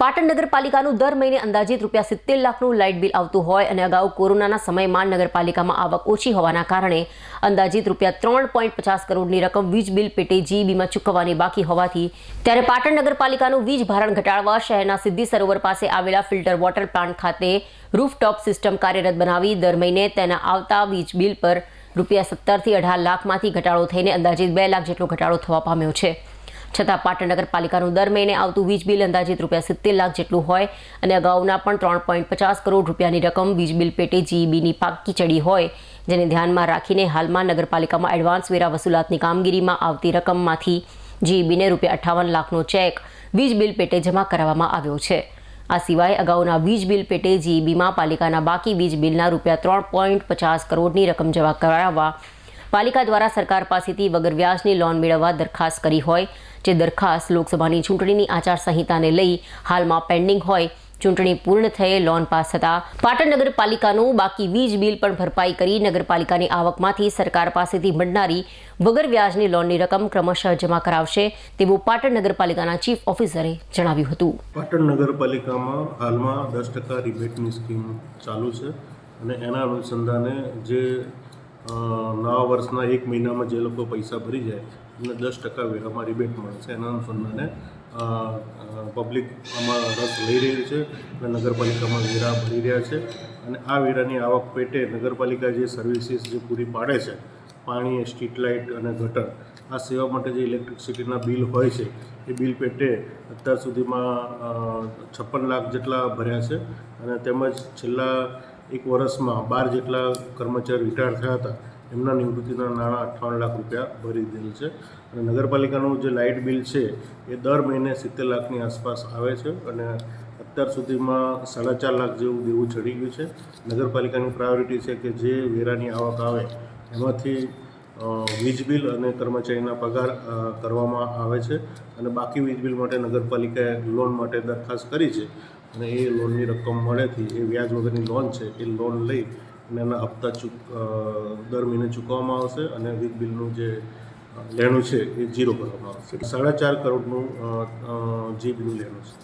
પાટણ નગરપાલિકાનું દર મહિને અંદાજિત રૂપિયા સિત્તેર લાખનું લાઇટ બિલ આવતું હોય અને અગાઉ કોરોનાના સમયમાં નગરપાલિકામાં આવક ઓછી હોવાના કારણે અંદાજિત રૂપિયા ત્રણ પોઈન્ટ પચાસ કરોડની રકમ વીજ બિલ પેટે જીબીમાં ચૂકવવાની બાકી હોવાથી ત્યારે પાટણ નગરપાલિકાનું વીજ ભારણ ઘટાડવા શહેરના સિદ્ધિ સરોવર પાસે આવેલા ફિલ્ટર વોટર પ્લાન્ટ ખાતે રૂફટોપ સિસ્ટમ કાર્યરત બનાવી દર મહિને તેના આવતા વીજ બિલ પર રૂપિયા સત્તરથી અઢાર લાખમાંથી ઘટાડો થઈને અંદાજિત બે લાખ જેટલો ઘટાડો થવા પામ્યો છે. છતાં પાટણ નગરપાલિકાનું દર મહિને આવતું વીજ બિલ અંદાજિત રૂપિયા સિત્તેર લાખ જેટલું હોય અને અગાઉના પણ ત્રણ પોઈન્ટ પચાસ કરોડ રૂપિયાની રકમ વીજ બિલ પેટે જીઈબીની પાકી ચડી હોય, જેને ધ્યાનમાં રાખીને હાલમાં નગરપાલિકામાં એડવાન્સ વેરા વસૂલાતની કામગીરીમાં આવતી રકમમાંથી જીઈબીને રૂપિયા અઠ્ઠાવન લાખનો ચેક વીજ બિલ પેટે જમા કરાવવામાં આવ્યો છે. આ સિવાય અગાઉના વીજ બિલ પેટે જીઈબીમાં પાલિકાના બાકી વીજ બિલના રૂપિયા ત્રણ પોઈન્ટ પચાસ કરોડની રકમ જમા કરાવવા પાલિકા દ્વારા સરકાર પાસેથી વગર વ્યાજની લોન મેળવવા દરખાસ્ત કરી હોય જે દરખાસ્ત લોકસભાની ચૂંટણીની આચારસંહિતાને લઈ હાલમાં પેન્ડિંગ હોય, ચૂંટણી પૂર્ણ થયે લોન પાસ થતાં પાટણ નગરપાલિકાનું બાકી વીજ બિલ પણ ભરપાઈ કરી નગરપાલિકાની આવકમાંથી સરકાર પાસેથી મળનારી વગર વ્યાજની લોનની રકમ ક્રમશઃ જમા કરાવશે તેવું પાટણ નગરપાલિકાના ચીફ ઓફિસરે જણાવ્યું હતું. પાટણ નગરપાલિકામાં હાલમાં દસ ટકા રિબેટની સ્કીમ ચાલુ છે અને એના અનુસંધાને જે નવા વર્ષના એક મહિનામાં જે લોકો પૈસા ભરી જાય એમને દસ ટકા વેરામાં રિબેટ મળે છે એના અનુસંધાને પબ્લિક આમાં રસ લઈ રહ્યું છે અને નગરપાલિકામાં વેરા ભરી રહ્યા છે અને આ વેરાની આવક પેટે નગરપાલિકા જે સર્વિસીસ જે પૂરી પાડે છે, પાણી, સ્ટ્રીટ લાઇટ અને ગટર, આ સેવા માટે જે ઇલેક્ટ્રિસિટીના બિલ હોય છે, એ બિલ પેટે અત્યાર સુધીમાં છપ્પન લાખ જેટલા ભર્યા છે અને તેમજ છેલ્લા એક વર્ષમાં બાર જેટલા કર્મચારી રિટાયર થયા હતા, એમના નિવૃત્તિના નાણાં અઠ્ઠાવન લાખ રૂપિયા ભરી દીધેલ છે. અને નગરપાલિકાનું જે લાઇટ બિલ છે, એ દર મહિને સિત્તેર લાખની આસપાસ આવે છે અને અત્યાર સુધીમાં સાડા ચાર લાખ જેવું દેવું ચડી ગયું છે. નગરપાલિકાની પ્રાયોરિટી છે કે જે વેરાની આવક આવે, એમાંથી વીજ બિલ અને કર્મચારીના પગાર કરવામાં આવે છે. અને બાકી વીજ બિલ માટે નગરપાલિકાએ લોન માટે દરખાસ્ત કરી છે. અને એ લોનની રકમ મળેથી એ વ્યાજ વગરની લોન છે, એ લોન લઈ અને એના હપ્તા ચૂક દર મહિને ચૂકવવામાં આવશે અને વીજ બિલનું જે લેણું છે એ જીરો કરવામાં આવશે. સાડા ચાર કરોડનું જી બિલનું લેણું છે.